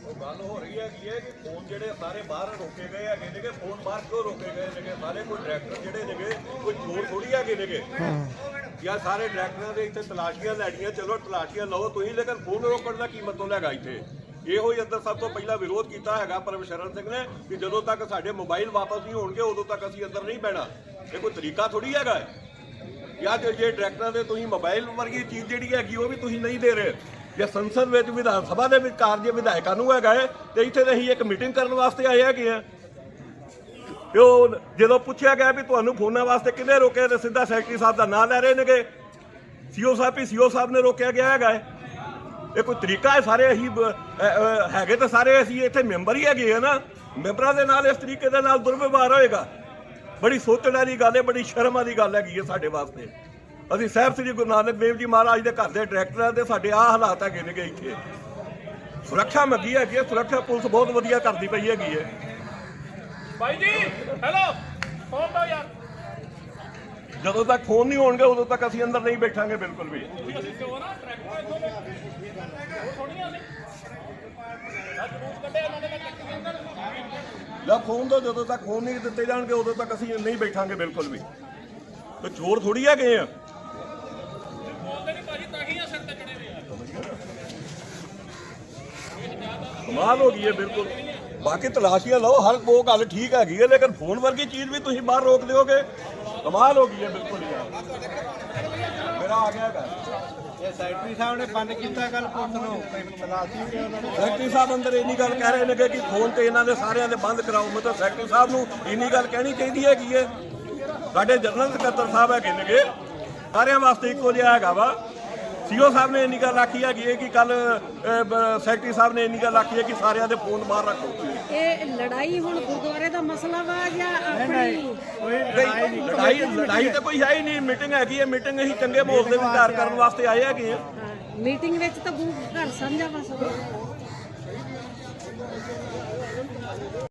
ਉਹ ਗੱਲ ਹੋ ਰਹੀ ਹੈਗੀ ਹੈ ਕਿ ਫੋਨ ਜਿਹੜੇ ਸਾਰੇ ਬਾਹਰ ਰੋਕੇ ਗਏ ਹੈਗੇ ਨੇਗੇ ਫੋਨ ਬਾਹਰ ਕਿਉਂ ਰੋਕੇ ਗਏ ਨੇਗੇ? ਸਾਰੇ ਕੋਈ ਡਾਇਰੈਕਟਰ ਜਿਹੜੇ ਨੇਗੇ, ਕੋਈ ਚੋਰ ਥੋੜੀ ਹੈਗੇ ਨੇਗੇ। ਜਾਂ ਸਾਰੇ ਡਾਇਰੈਕਟਰਾਂ ਦੇ ਇੱਥੇ ਤਲਾਸ਼ੀਆਂ ਲੈਣੀਆਂ, ਚਲੋ ਤਲਾਸ਼ੀਆਂ ਲਓ ਤੁਸੀਂ, ਲੇਕਿਨ ਫੋਨ ਰੋਕਣ ਦਾ ਕੀ ਮਤਲਬ ਹੈਗਾ ਇੱਥੇ? ਇਹੋ ਹੀ ਅੰਦਰ ਸਭ ਤੋਂ ਪਹਿਲਾਂ ਵਿਰੋਧ ਕੀਤਾ ਹੈਗਾ ਪਰਮਸ਼ਰਨ ਸਿੰਘ ਨੇ ਕਿ ਜਦੋਂ ਤੱਕ ਸਾਡੇ ਮੋਬਾਈਲ ਵਾਪਸ ਨਹੀਂ ਹੋਣਗੇ, ਉਦੋਂ ਤੱਕ ਅਸੀਂ ਅੰਦਰ ਨਹੀਂ ਬਹਿਣਾ। ਇਹ ਕੋਈ ਤਰੀਕਾ ਥੋੜੀ ਹੈਗਾ ਜਾਂ ਜੇ ਜੇ ਡਾਇਰੈਕਟਰਾਂ ਦੇ ਤੁਸੀਂ ਮੋਬਾਈਲ ਵਰਗੀ ਚੀਜ਼ ਜਿਹੜੀ ਹੈਗੀ, ਉਹ ਵੀ ਤੁਸੀਂ ਨਹੀਂ ਦੇ ਰਹੇ? ਜੇ ਸੰਸਦ ਵਿੱਚ ਵਿਧਾਨ ਸਭਾ ਦੇ ਵਿੱਚ ਕਾਰਜ ਵਿਧਾਇਕਾਂ ਨੂੰ ਹੈਗਾ ਹੈ ਤੇ ਇੱਥੇ ਤਾਂ ਅਸੀਂ ਇੱਕ ਮੀਟਿੰਗ ਕਰਨ ਵਾਸਤੇ ਆਏ ਹੈਗੇ ਆ। ਉਹ ਜਦੋਂ ਪੁੱਛਿਆ ਗਿਆ ਵੀ ਤੁਹਾਨੂੰ ਫੋਨਾਂ ਵਾਸਤੇ ਕਿੰਨੇ ਰੋਕਿਆ ਤੇ ਸਿੱਧਾ ਸੈਕਟਰੀ ਸਾਹਿਬ ਦਾ ਨਾਂ ਲੈ ਰਹੇ ਨੇਗੇ। ਸੀਓ ਸਾਹਿਬ ਹੀ ਸੀਓ ਸਾਹਿਬ ਨੇ ਰੋਕਿਆ ਗਿਆ ਹੈਗਾ ਹੈ। ਇਹ ਕੋਈ ਤਰੀਕਾ ਹੈ ਸਾਰੇ ਅਸੀਂ ਹੈਗੇ ਤਾਂ ਸਾਰੇ ਅਸੀਂ ਇੱਥੇ ਮੈਂਬਰ ਹੀ ਹੈਗੇ ਆ ਨਾ। ਮੈਂਬਰਾਂ ਦੇ ਨਾਲ ਇਸ ਤਰੀਕੇ ਦੇ ਨਾਲ ਦੁਰਵਿਵਹਾਰ ਹੋਏਗਾ। ਬੜੀ ਸੋਚਣ ਵਾਲੀ ਗੱਲ ਹੈ, ਬੜੀ ਸ਼ਰਮ ਵਾਲੀ ਗੱਲ ਹੈਗੀ ਹੈ ਸਾਡੇ ਵਾਸਤੇ। ਅਸੀਂ ਸਾਹਿਬ ਸ੍ਰੀ ਗੁਰੂ ਨਾਨਕ ਦੇਵ ਜੀ ਮਹਾਰਾਜ ਦੇ ਘਰ ਦੇ ਡਾਇਰੈਕਟਰਾਂ ਦੇ ਸਾਡੇ ਆਹ ਹਾਲਾਤ ਹੈਗੇ ਨੇਗੇ ਇੱਥੇ। ਸੁਰੱਖਿਆ ਮੱਗੀ ਹੈਗੀ ਹੈ, ਸੁਰੱਖਿਆ ਪੁਲਿਸ ਬਹੁਤ ਵਧੀਆ ਕਰਦੀ ਪਈ ਹੈਗੀ ਹੈ। ਭਾਈ ਜੀ ਹੈਲੋ ਫੋਨ ਦੋ ਯਾਰ। ਜਦੋਂ ਤੱਕ ਫੋਨ ਨਹੀਂ ਹੋਣਗੇ ਉਦੋਂ ਤੱਕ ਅਸੀਂ ਅੰਦਰ ਨਹੀਂ ਬੈਠਾਂਗੇ ਬਿਲਕੁਲ ਵੀ। ਅਸੀਂ ਕਿਉਂ ਨਾ ਟਰੈਕਟਰ ਇੱਥੋਂ ਦੇ ਉਹ ਥੋੜੀਆਂ ਨੇ ਅੱਜ ਰੂਟ ਕੱਢੇ ਇਹਨਾਂ ਨੇ ਮੈਂ ਚੱਕ ਕੇ ਅੰਦਰ। ਜਾਂ ਫੋਨ ਤੋਂ ਜਦੋਂ ਤੱਕ ਫੋਨ ਨਹੀਂ ਦਿੱਤੇ ਜਾਣਗੇ ਉਦੋਂ ਤੱਕ ਅਸੀਂ ਨਹੀਂ ਬੈਠਾਂਗੇ ਬਿਲਕੁਲ ਵੀ। ਤੇ ਚੋਰ ਥੋੜੀ ਆ। ਬੋਲਦੇ ਨਹੀਂ ਭਾਜੀ ਤਾਂ ਹੀ ਆ ਸਿਰ ਤੇ ਚੜੇ ਹੋਏ ਆ ਕਮਾਲ ਹੋ ਗਈ ਹੈ ਬਿਲਕੁਲ। ਬਾਕੀ ਤਲਾਸ਼ੀਆਂ ਲਓ ਹਰ ਉਹ ਗੱਲ ਠੀਕ ਹੈਗੀ ਹੈ ਲੇਕਿਨ ਫੋਨ ਵਰਗੀ ਚੀਜ਼ ਵੀ ਤੁਸੀਂ ਬਾਹਰ ਰੋਕ ਦਿਓਗੇ ਕਮਾਲ ਹੋ ਗਈ ਹੈ ਬਿਲਕੁਲ ਯਾਰ ਮੇਰਾ ਆ ਗਿਆ ਹੈਗਾ ਇਹ ਸੈਕਟਰੀ ਸਾਹਿਬ ਨੇ ਬੰਦ ਕੀਤਾ ਗੱਲ ਪੁਲਿਸ ਨੇ। ਸੈਕਟਰੀ ਸਾਹਿਬ ਅੰਦਰ ਇੰਨੀ ਗੱਲ ਕਹਿ ਰਹੇ ਨੇ ਕਿ ਫੋਨ ਤੇ ਇਹਨਾਂ ਦੇ ਸਾਰਿਆਂ ਦੇ ਬੰਦ ਕਰਾਓ। ਮਤਲਬ ਸੈਕਟਰੀ ਸਾਹਿਬ ਨੂੰ ਇੰਨੀ ਗੱਲ ਕਹਿਣੀ ਚਾਹੀਦੀ ਹੈਗੀ ਹੈ। ਸਾਡੇ ਜਨਰਲ ਸਕੱਤਰ ਸਾਹਿਬ ਹੈਗੇ ਨੇਗੇ। ਸਾਰਿਆਂ ਵਾਸਤੇ ਇੱਕੋ ਜਿਹਾ ਹੈਗਾ ਵਾ। ਸੀਓ ਸਾਹਿਬ ਨੇ ਇੰਨੀ ਗੱਲ ਆਖੀ ਹੈ ਕਿ ਕੱਲ ਸੈਕਟਰੀ ਸਾਹਿਬ ਨੇ ਇੰਨੀ ਗੱਲ ਆਖੀ ਹੈ ਕਿ ਸਾਰਿਆਂ ਦੇ ਫੋਨ ਬਾਹਰ ਰੱਖੋ ਇਹ ਲੜਾਈ ਹੁਣ ਗੁਰਦੁਆਰੇ ਦਾ ਮਸਲਾ ਵਾ ਜਾਂ ਆਪਣੀ ਲੜਾਈ ਲੜਾਈ ਤਾਂ ਕੋਈ ਹੈ ਹੀ ਨਹੀਂ ਮੀਟਿੰਗ ਹੈਗੀ ਹੈ ਮੀਟਿੰਗ ਅਸੀਂ ਚੰਗੇ ਮਾਹੌਲ ਦੇ ਵਿਚਾਰ ਕਰਨ ਵਾਸਤੇ ਆਏ ਹੈਗੇ ਆ ਮੀਟਿੰਗ ਵਿੱਚ ਤਾਂ ਗੁਰੂ ਘਰ ਸਮਝਾ ਬਸ